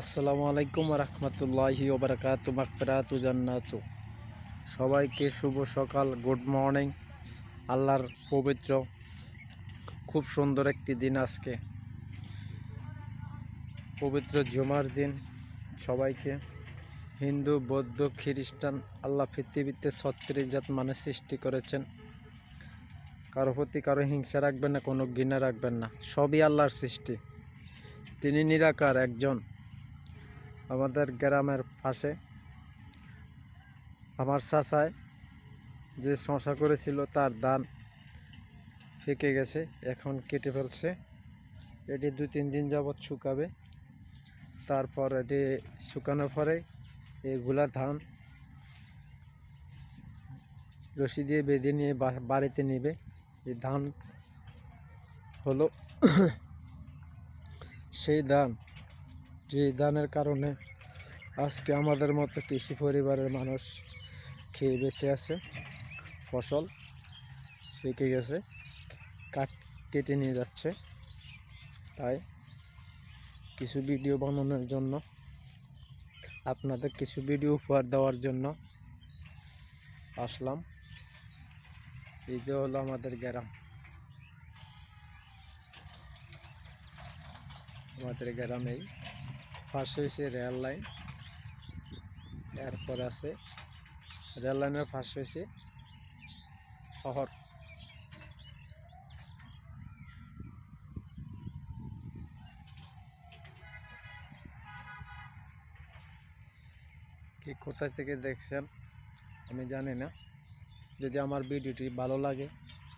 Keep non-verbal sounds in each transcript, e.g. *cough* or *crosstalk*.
আসসালামু আলাইকুম রহমতুল্লাহি ওবরাকাতু মাকফিরাতু জান্নাতু। সবাইকে শুভ সকাল, গুড মর্নিং। আল্লাহর পবিত্র, খুব সুন্দর একটি দিন আজকে। পবিত্র জুমার দিন, সবাইকে। হিন্দু, বৌদ্ধ, খ্রিস্টান, আল্লাহ পৃথিবীতে ছত্রিশ জাত মানুষ সৃষ্টি করেছেন। কারও প্রতি কারও হিংসা রাখবেন না, কোনো ঘৃণা রাখবেন না। সবই আল্লাহর সৃষ্টি। তিনি নিরাকার একজন। আমাদের গ্রামের পাশে। আমার চাচায় যে শশা করেছিল, তার ধান ফেঁকে গেছে, এখন কেটে ফেলছে। এটি দু তিন দিন যাবৎ শুকাবে। তারপর এটি শুকানোর পরে এগুলা ধান রশি দিয়ে বেঁধে নিয়ে বাড়িতে নেবে। এই ধান হলো *coughs* সেই ধান যে দানের কারণে আজকে আমাদের মতো কৃষি পরিবারের মানুষ খেয়ে বেঁচে আছে, ফসল পেকে গেছে কাট কেটে নিয়ে যাচ্ছে। তাই কিছু ভিডিও বানানোর জন্য, আপনাদের কিছু ভিডিও উপহার দেওয়ার জন্য আসলাম। এই যে হলো আমাদের গ্রাম। আমাদের গ্রামেই পাশে হয়েছে রেল লাইন এরপর আছে রেল লাইনের ফার্স্ট হয়েছে শহর। কি কোথা থেকে দেখছেন আমি জানি না। যদি আমার ভিডিওটি ভালো লাগে,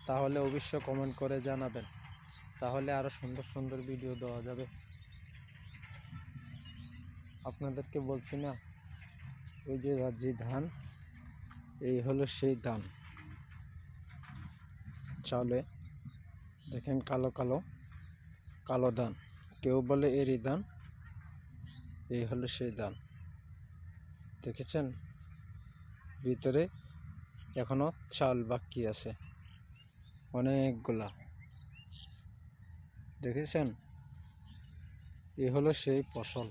তাহলে অবশ্যই কমেন্ট করে জানাবেন। তাহলে আরও সুন্দর সুন্দর ভিডিও দেওয়া যাবে। আপনাদেরকে বলছি না, ওই যে রাজি ধান, এই হলো সেই ধান। চালে দেখেন কালো কালো কালো ধান। কেউ বলে এরই ধান, এই হলো সেই ধান। দেখেছেন? ভিতরে এখনও চাল বাকি আছে, অনেকগুলা। দেখেছেন? এ হলো সেই ফসল।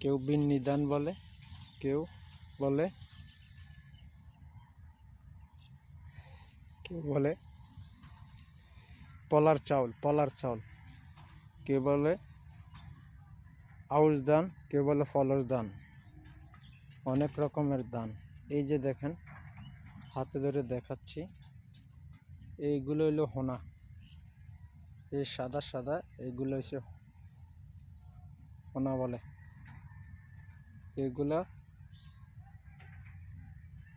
কেউ বিন ধান বলে, কেউ বলে কেউ বলে পলার চাউল পলার চাউল। কেউ বলে আউশ দান কেউ বলে ফলস দান অনেক রকমের দান এই যে দেখেন, হাতে ধরে দেখাচ্ছি, এইগুলো হলো হোনা। এই সাদা সাদা, এইগুলো হচ্ছে হোনা বলে। এগুলা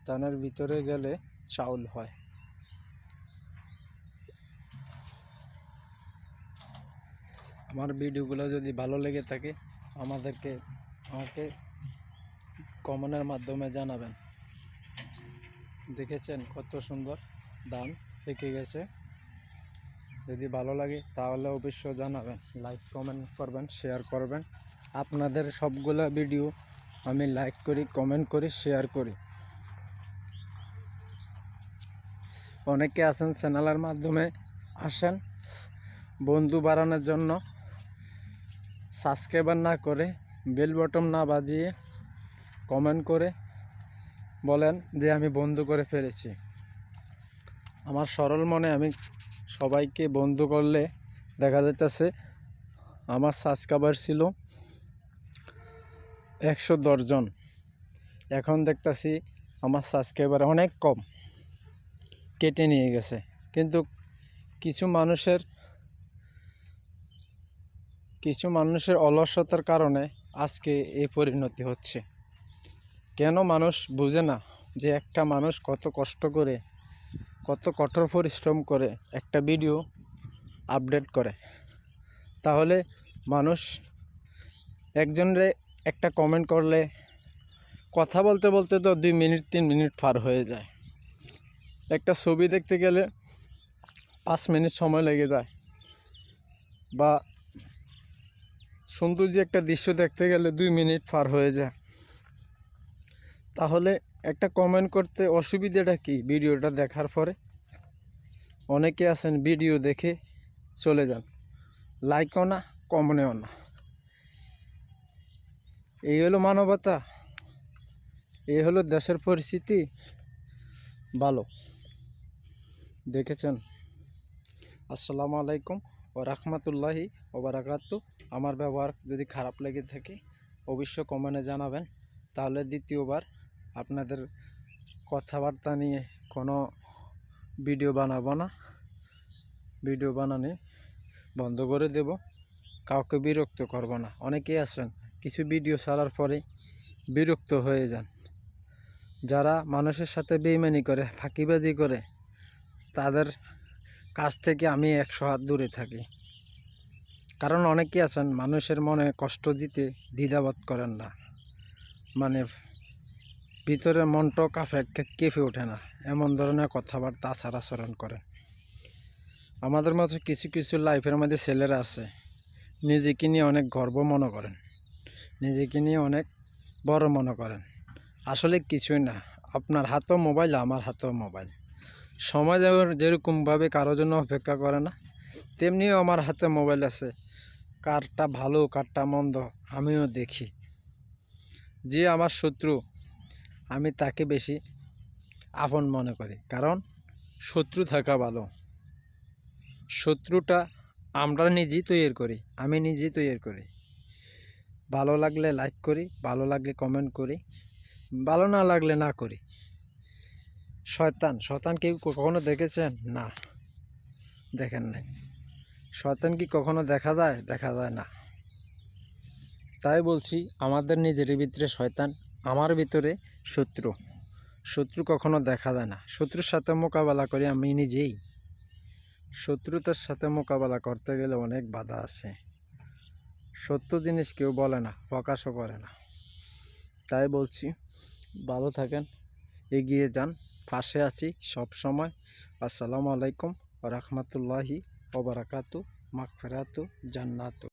ধানের ভিতরে গেলে চাউল হয়। আমার ভিডিওগুলো যদি ভালো লেগে থাকে, আমাদেরকে, আমাকে কমেন্টের মাধ্যমে জানাবেন। দেখেছেন কত সুন্দর ধান পেকে গেছে। যদি ভালো লাগে তাহলে অবশ্যই জানাবেন, লাইক, কমেন্ট করবেন, শেয়ার করবেন। আপনাদের সবগুলো ভিডিও আমি লাইক করি কমেন্ট করি শেয়ার করি। অনেকে আছেন চ্যানেলের মাধ্যমে, আসেন। বন্ধু বাড়ানোর জন্য সাবস্ক্রাইবার না করে বেল বটম না বাজিয়ে কমেন্ট করে বলেন যে আমি বন্ধু করে ফেলেছি। আমার সরল মনে আমি সবাইকে বন্ধু করলে দেখা যাইতেছে আমার সাবস্ক্রাইবার ছিল একশো দশজন এখন দেখতাছি আমার সাবস্ক্রাইবার অনেক কম, কেটে নিয়ে গেছে। কিন্তু কিছু মানুষের কিছু মানুষের অলসতার কারণে আজকে এই পরিণতি হচ্ছে। কেন মানুষ বুঝে না যে একটা মানুষ কত কষ্ট করে, কত কঠোর পরিশ্রম করে একটা ভিডিও আপডেট করে? তাহলে মানুষ একজনরে একটা কমেন্ট করলে কথা বলতে বলতে তো দুই মিনিট, তিন মিনিট পার হয়ে যায়। একটা ছবি দেখতে গেলে পাঁচ মিনিট সময় লেগে যায়। বা সৌন্দর্য একটা দৃশ্য দেখতে গেলে দুই মিনিট পার হয়ে যায়। তাহলে একটা কমেন্ট করতে অসুবিধাটা কি? ভিডিওটা দেখার পরে অনেকে আছেন, ভিডিও দেখে চলে যান। লাইকও না কমনেও না। এই হলো মানবতা, এই হলো দেশের পরিস্থিতি। ভালো। দেখেছেন? আসসালামু আলাইকুম ও রাহমাতুল্লাহি ওবারাকাতু আমার ব্যবহার যদি খারাপ লেগে থাকে অবশ্য কমেন্টে জানাবেন। তাহলে দ্বিতীয়বার আপনাদের কথাবার্তা নিয়ে কোনো ভিডিও বানাবো না। ভিডিও বানানি বন্ধ করে দেব। কাউকে বিরক্ত করব না। অনেকেই আছেন কিছু ভিডিও ছাড়ার পরে বিরক্ত হয়ে যান। যারা মানুষের সাথে বেইমানি করে, ফাঁকিবাজি করে, তাদের কাছ থেকে আমি একশো হাত দূরে থাকি। কারণ অনেকেই আছেন, মানুষের মনে কষ্ট দিতে দ্বিধাবোধ করেন না। মানে ভিতরে মনটাও কাফে কেঁপে ওঠে না। এমন ধরনের কথাবার্তা আচার আচরণ করেন। আমাদের মতো কিছু কিছু লাইফের মধ্যে ছেলেরা আছে। নিজেকে নিয়ে অনেক গর্ব মনে করেন। নিজেকে নিয়ে অনেক বড় মনে করেন। আসলে কিছুই না। আপনার হাতেও মোবাইল, আমার হাতেও মোবাইল। সময় যেরকমভাবে কারোর জন্য অপেক্ষা করে না, তেমনিও আমার হাতে মোবাইল আছে। কারটা ভালো, কারটা মন্দ, আমিও দেখি। যে আমার শত্রু, আমি তাকে বেশি আপন মনে করি। কারণ শত্রু থাকা ভালো। শত্রুটা আমরা নিজেই তৈরি করি, আমি নিজেই তৈরি করি। ভালো লাগলে লাইক করি, ভালো লাগলে কমেন্ট করি, ভালো না লাগলে না করি। শয়তান শয়তান কেউ কখনো দেখেছেন? না, দেখেন নাই। শয়তান কি কখনো দেখা যায়? দেখা যায় না। তাই বলছি, আমাদের নিজের ভিতরে শয়তান, আমার ভিতরে শত্রু। শত্রু কখনো দেখা যায় না। শত্রুর সাথে মোকাবেলা করি আমি নিজেই। শত্রুতার সাথে মোকাবেলা করতে গেলে অনেক বাধা আসে সত্য জিনিস কেউ বলে না, প্রকাশও করে না। তাই বলছি, ভালো থাকেন, এগিয়ে যান, পাশে আছি সব সময় আসসালামু আলাইকুম রহমতুল্লাহি ওবরাকাতু মাকফেরাতু জান্নাতু।